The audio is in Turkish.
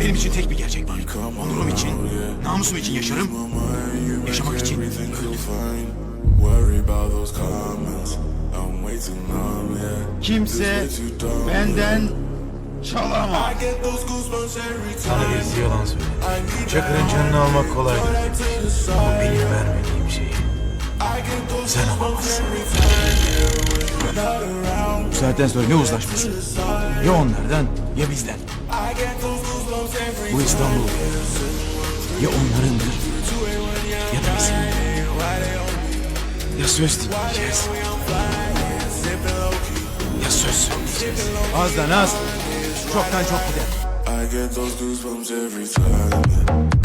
Benim için tek bir gerçek var. Onurum için, namusum için yaşarım. Yaşamak için yeah. Kimse benden çalamaz. I get those goosebumps every Sana time. birisi yalan söyledi. Çakır'ın canını almak kolaydır. Ama benim vermediğim şeyi sen alamazsın. Saatten sonra ne uzlaşması? Ya onlardan ya bizden. Bu İstanbul ya onlarındır ya da bizim. Ya söz dinleyeceğiz ya söz söyleyeceğiz. Azdan az, çoktan çok gider. I get those goosebumps every time.